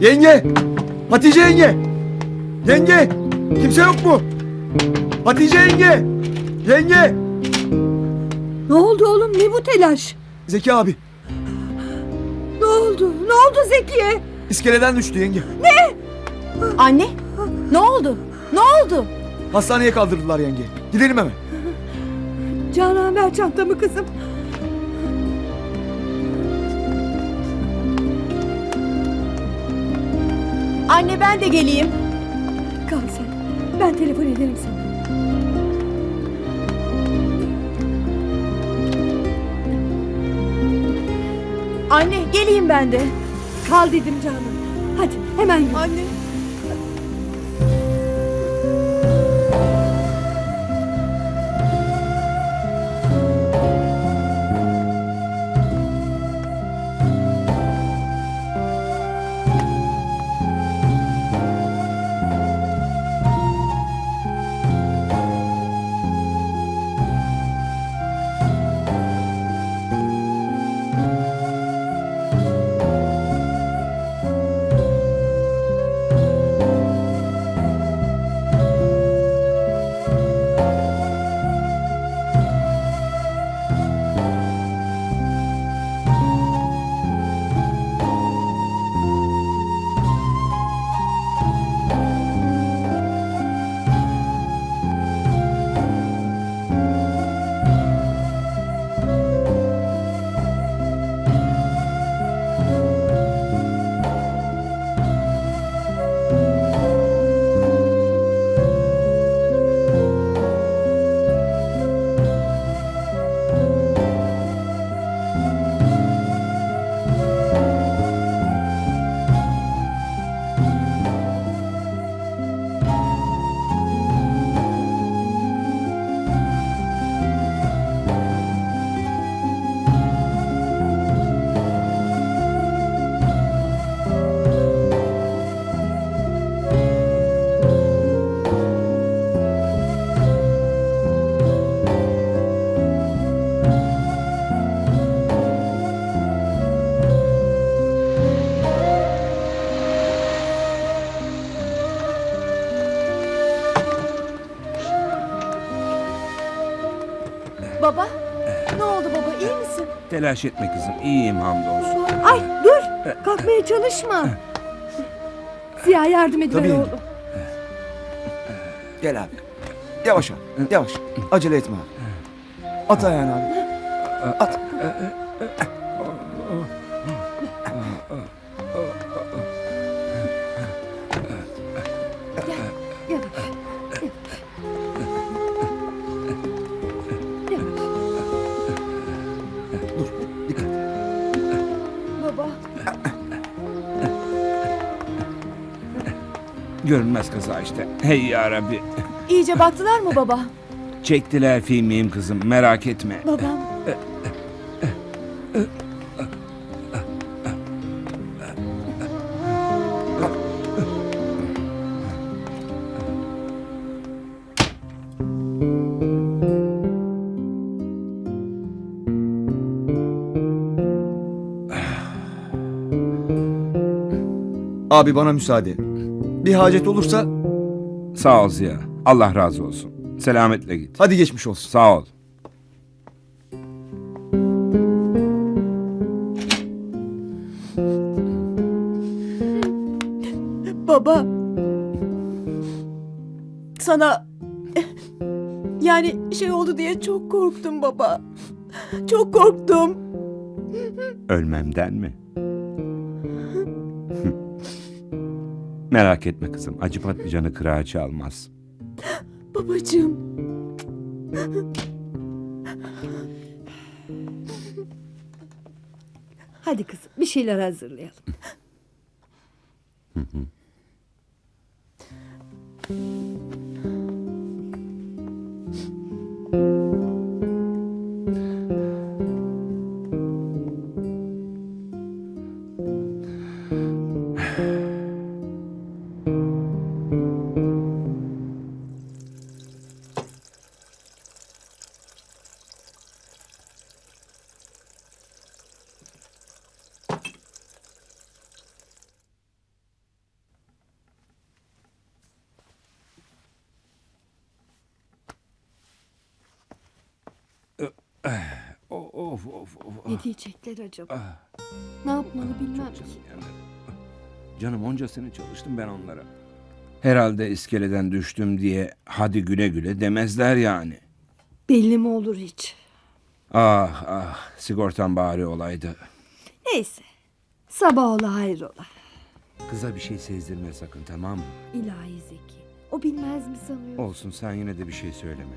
Yenge! Hatice yenge! Yenge! Kimse yok mu? Hatice yenge! Yenge! Ne oldu oğlum ne bu telaş? Zeki abi Ne oldu? Ne oldu Zekiye? iskeleden düştü yenge. Anne ne oldu? Ne oldu? Hastaneye kaldırdılar yenge. Gidelim hemen. Canan ver çantamı kızım. Anne ben de geleyim. Kal sen. Ben telefon ederim sana. Anne geleyim ben de. Kal dedim Canan. Hadi hemen yürü. Anne. Baba ne oldu baba iyi misin? Telaş etme kızım. İyiyim hamdolsun. Ay dur. Kalkmaya çalışma. Ziya yardım ediver Tabii. oğlum. Gel abi. Yavaş abi. Yavaş. Acele etme abi. At ayağını abi. At. Görünmez kaza işte. Hey ya Rabbi. İyice baktılar mı baba? Çektiler filmiyim kızım. Merak etme. Babam. Abi bana müsaade. Bir hacet olursa Sağ ol Ziya. Allah razı olsun. Selametle git. hadi geçmiş olsun. Sağ ol. Baba. Sana yani şey oldu diye çok korktum baba. Çok korktum. Ölmemden mi? Merak etme kızım. Acı patlıcanı kırağı çalmaz. Babacığım. Hadi kızım bir şeyler hazırlayalım. Of diyecekler acaba? Ne yapmalı bilmem ki. Yani, Canım onca sene çalıştım ben onlara. Herhalde iskeleden düştüm diye hadi güle güle demezler yani. Belli mi olur hiç? Ah ah sigortam bari olaydı. Neyse. Sabah ola hayrola. Kıza bir şey sezdirme sakın tamam mı? İlahi Zeki. O bilmez mi sanıyor? Olsun sen yine de bir şey söyleme.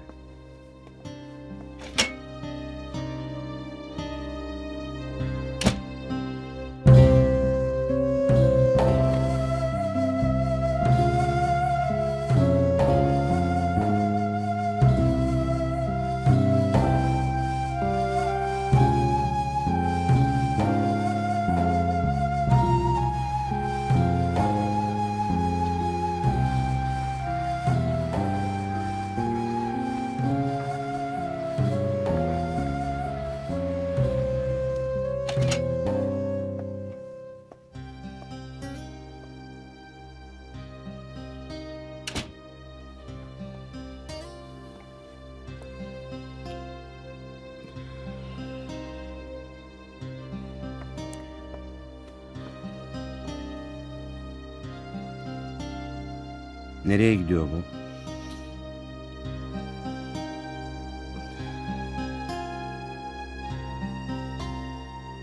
Nereye gidiyor bu?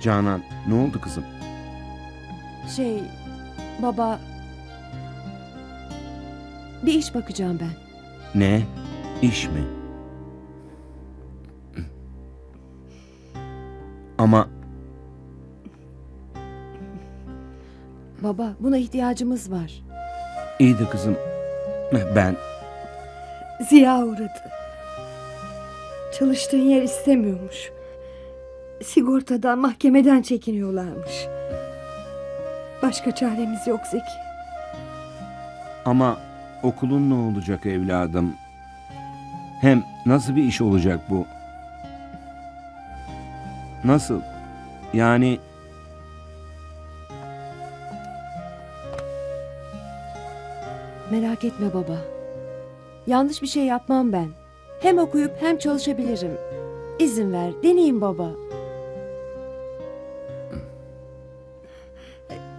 Canan ne oldu kızım? Şey baba bir iş bakacağım ben. Ne? İş mi? Ama Baba buna ihtiyacımız var. iyi de kızım ben Ziya uğradı. Çalıştığın yer istemiyormuş. Sigortadan, mahkemeden çekiniyorlarmış. Başka çaremiz yok Zeki. ama okulun ne olacak evladım? Hem nasıl bir iş olacak bu? Nasıl? Yani Merak etme baba. Yanlış bir şey yapmam ben. Hem okuyup hem çalışabilirim. İzin ver, deneyeyim baba.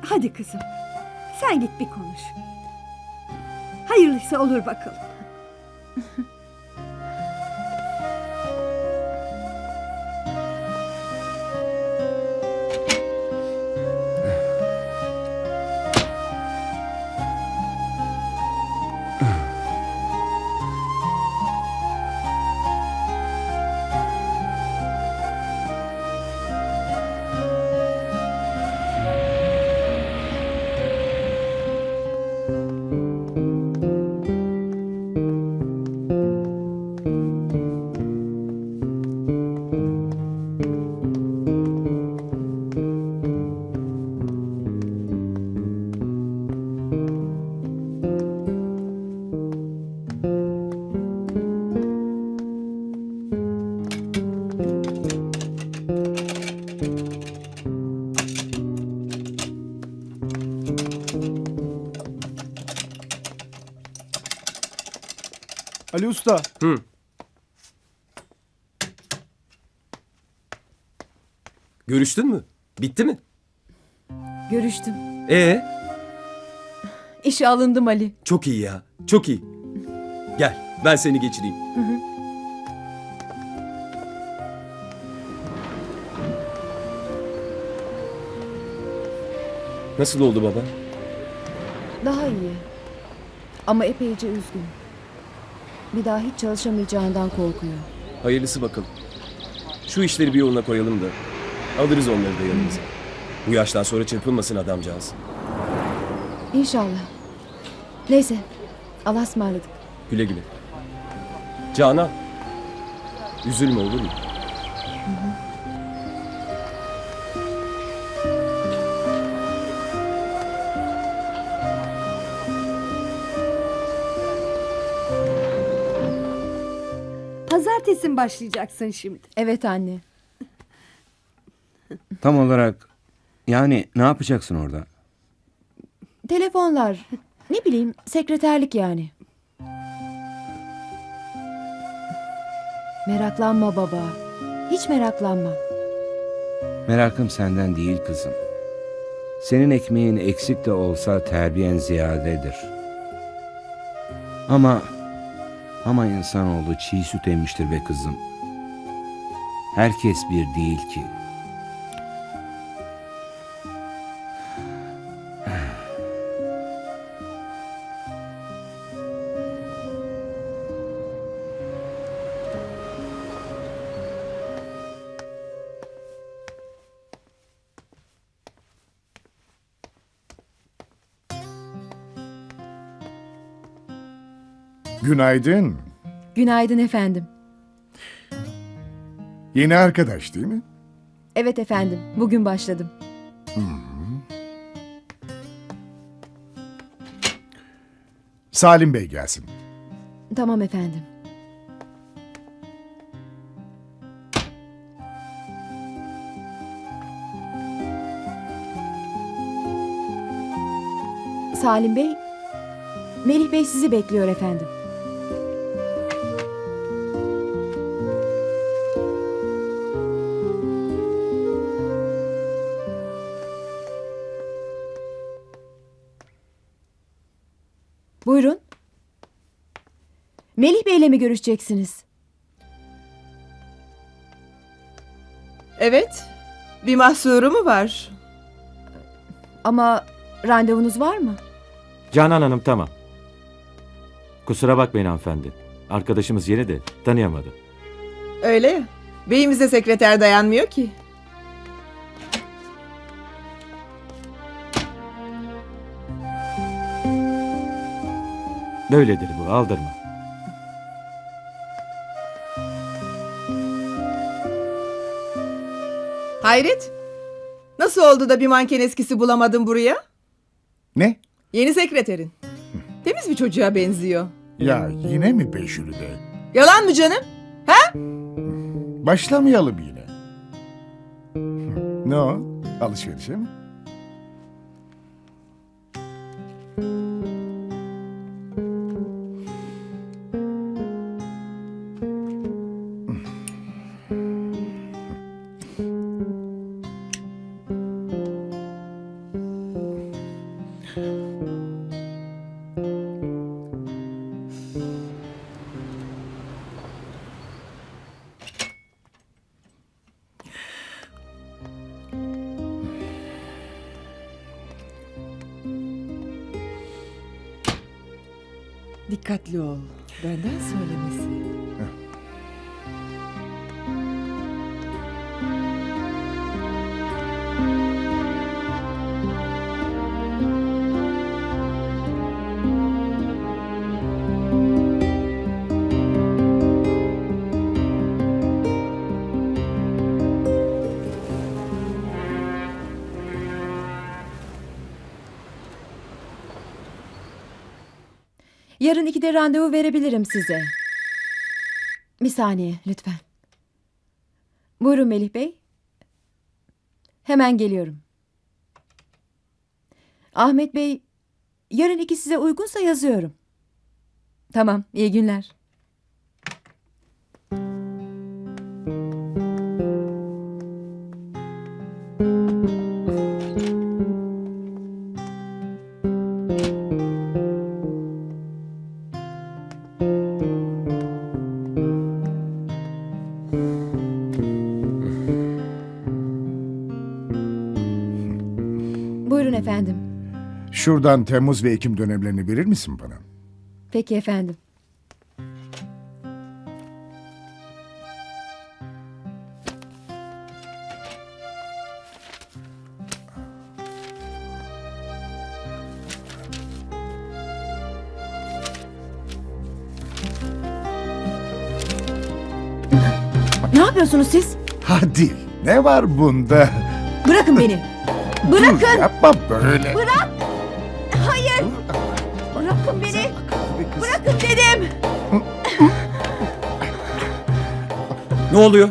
Hadi kızım. Sen git bir konuş. Hayırlısı olur bakalım. Ali Usta. Görüştün mü? Bitti mi? Görüştüm. Ee, İşe alındım Ali. çok iyi ya. Çok iyi. Gel, ben seni geçireyim. Nasıl oldu baba? Daha iyi. Ama epeyce üzgün. Bir daha hiç çalışamayacağından korkuyor. Hayırlısı bakalım. Şu işleri bir yoluna koyalım da alırız onları da yanımıza. Bu yaştan sonra çırpınmasın adamcağız. İnşallah. Neyse. Allah'a ısmarladık. Güle güle. Canan. Üzülme olur mu? Mi başlayacaksın şimdi? Evet anne. tam olarak yani ne yapacaksın orada? Telefonlar. Ne bileyim sekreterlik yani. Meraklanma baba. Hiç meraklanmam. Merakım senden değil kızım. Senin ekmeğin eksik de olsa terbiyen ziyadedir. Ama ama insanoğlu çiğ süt emmiştir be kızım. Herkes bir değil ki. Günaydın. Günaydın efendim. Yeni arkadaş değil mi? Evet efendim, bugün başladım. Salim Bey gelsin. Tamam efendim. Salim Bey, Melih Bey sizi bekliyor efendim. Buyurun. Melih Bey'le mi görüşeceksiniz? Evet. Bir mahsuru mu var? Ama randevunuz var mı? Canan Hanım tamam. Kusura bakmayın hanımefendi. Arkadaşımız yeni de tanıyamadı. Öyle ya. Beyimize sekreter dayanmıyor ki. Böyledir bu aldırma. Hayret. Nasıl oldu da bir manken eskisi bulamadın buraya? Ne? Yeni sekreterin. Temiz bir çocuğa benziyor. Ya yine mi Beşülü'de? Yalan mı canım? Başlamayalım yine. Ne o? Alışverişe mi? Dikkatli ol. Benden söylemesi. Yarın ikide randevu verebilirim size. Bir saniye lütfen. Buyurun Melih Bey. Hemen geliyorum. Ahmet Bey, yarın iki size uygunsa yazıyorum. Tamam, iyi günler. Şuradan Temmuz ve Ekim dönemlerini verir misin bana? Peki efendim. Ne yapıyorsunuz siz? Hadi. Ne var bunda? Bırakın beni. Dur, Bırakın. yapma böyle. Hayır. Dedim. Ne oluyor?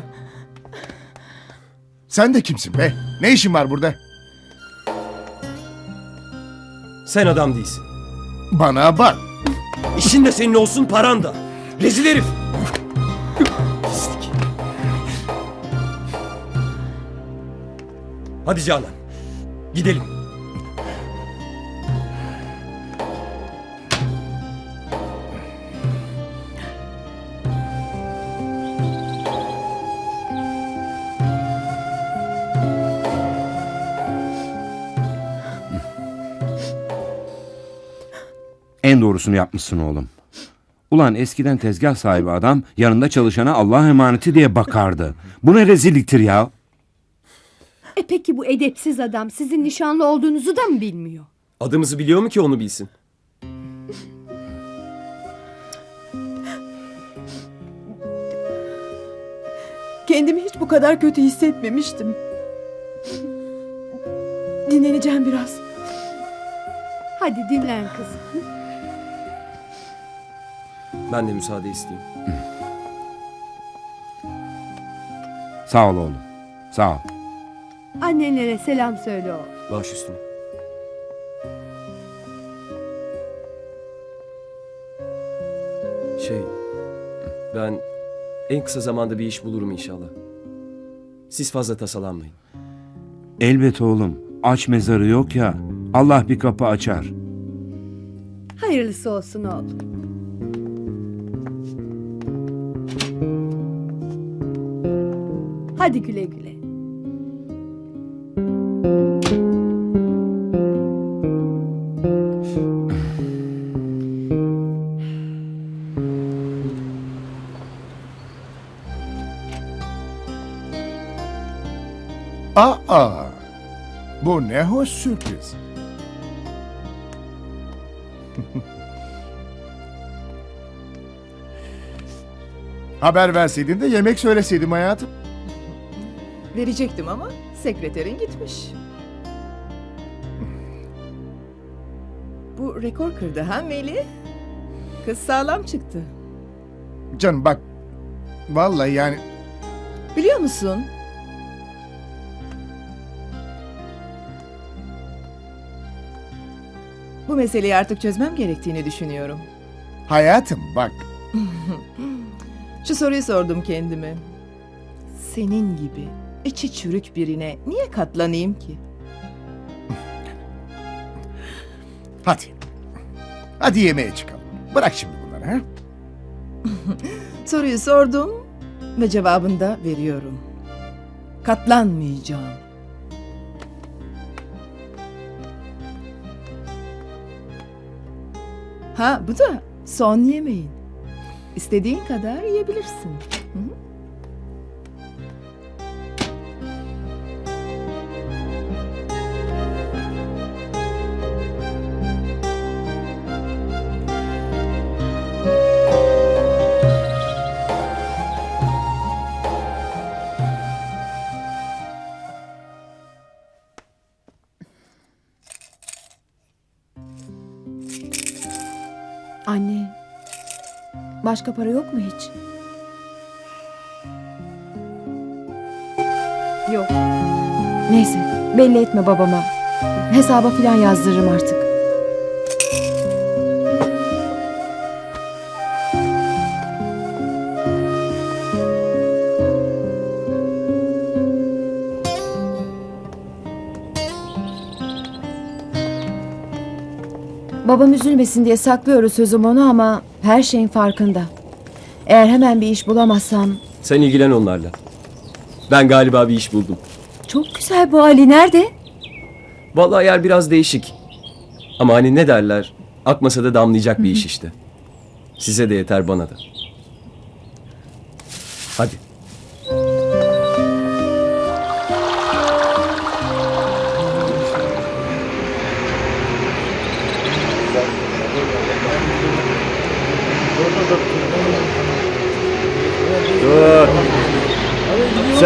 Sen de kimsin be? Ne işin var burada? Sen adam değilsin. Bana bak. İşin de senin olsun paran da. Rezil herif. Pislik. Hadi Canan. Gidelim. Doğrusunu yapmışsın oğlum. Ulan eskiden tezgah sahibi adam yanında çalışana Allah emaneti diye bakardı. Bu ne rezilliktir ya? E peki bu edepsiz adam sizin nişanlı olduğunuzu da mı bilmiyor? Adımızı biliyor mu ki onu bilsin? Kendimi hiç bu kadar kötü hissetmemiştim. Dinleneceğim biraz. Hadi dinlen kızım. Ben de müsaade isteyeyim. Sağ ol oğlum. Sağ ol. Annenlere selam söyle o. Baş üstüne. Şey, ben en kısa zamanda bir iş bulurum inşallah. Siz fazla tasalanmayın. Elbet oğlum. Aç mezarı yok ya. Allah bir kapı açar. Hayırlısı olsun oğlum. Hadi güle güle. Aa, bu ne hoş sürpriz. Haber verseydin de yemek söyleseydim hayatım. Verecektim ama sekreterin gitmiş. Bu rekor kırdı ha Melih? Kız sağlam çıktı. Canım bak, vallahi yani Biliyor musun? Bu meseleyi artık çözmem gerektiğini düşünüyorum. hayatım bak. Şu soruyu sordum kendime. Senin gibi içi çürük birine niye katlanayım ki? Hadi. Hadi yemeğe çıkalım. Bırak şimdi bunları ha. Soruyu sordum ve cevabını da veriyorum. Katlanmayacağım. Ha bu da son yemeğin. İstediğin kadar yiyebilirsin. Hı hı. Anne. Başka para yok mu hiç? Yok. Neyse belli etme babama. Hesaba filan yazdırırım artık. Babam üzülmesin diye saklıyoruz sözüm onu ama her şeyin farkında. Eğer hemen bir iş bulamazsam... Sen ilgilen onlarla. Ben galiba bir iş buldum. Çok güzel bu Ali nerede? Vallahi yer biraz değişik. Ama hani ne derler? Akmasa da damlayacak bir iş işte. Size de yeter bana da. Hadi.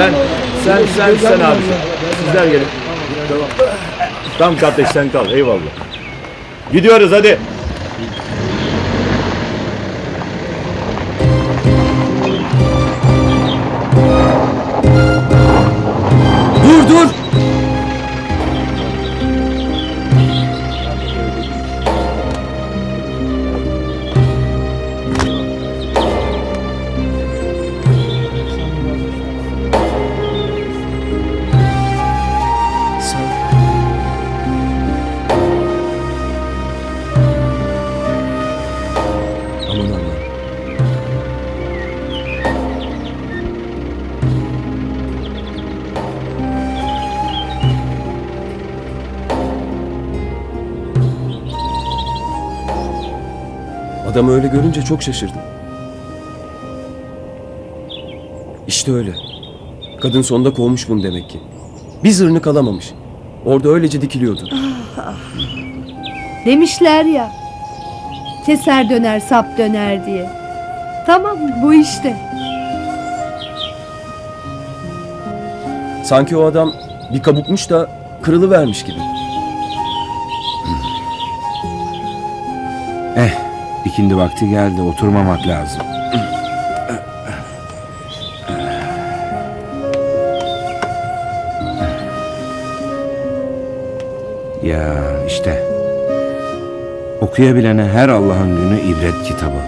Sen, sen, sen, sen abi. Sizler gelin. Tamam. Tamam kardeş sen kal. Eyvallah. Gidiyoruz hadi. Adamı öyle görünce çok şaşırdım. İşte öyle. Kadın sonunda kovmuş bunu demek ki. Bir zırnık alamamış. Orada öylece dikiliyordu. Demişler ya. Keser döner sap döner diye. Tamam bu işte. Sanki o adam bir kabukmuş da kırılıvermiş gibi. İkindi vakti geldi. Oturmamak lazım. Ya işte. Okuyabilene her Allah'ın günü ibret kitabı.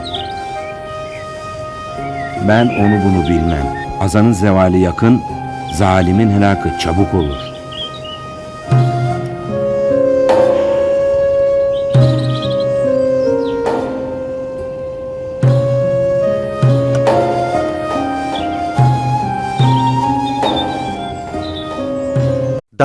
Ben onu bunu bilmem. Azanın zevali yakın, zalimin helakı çabuk olur.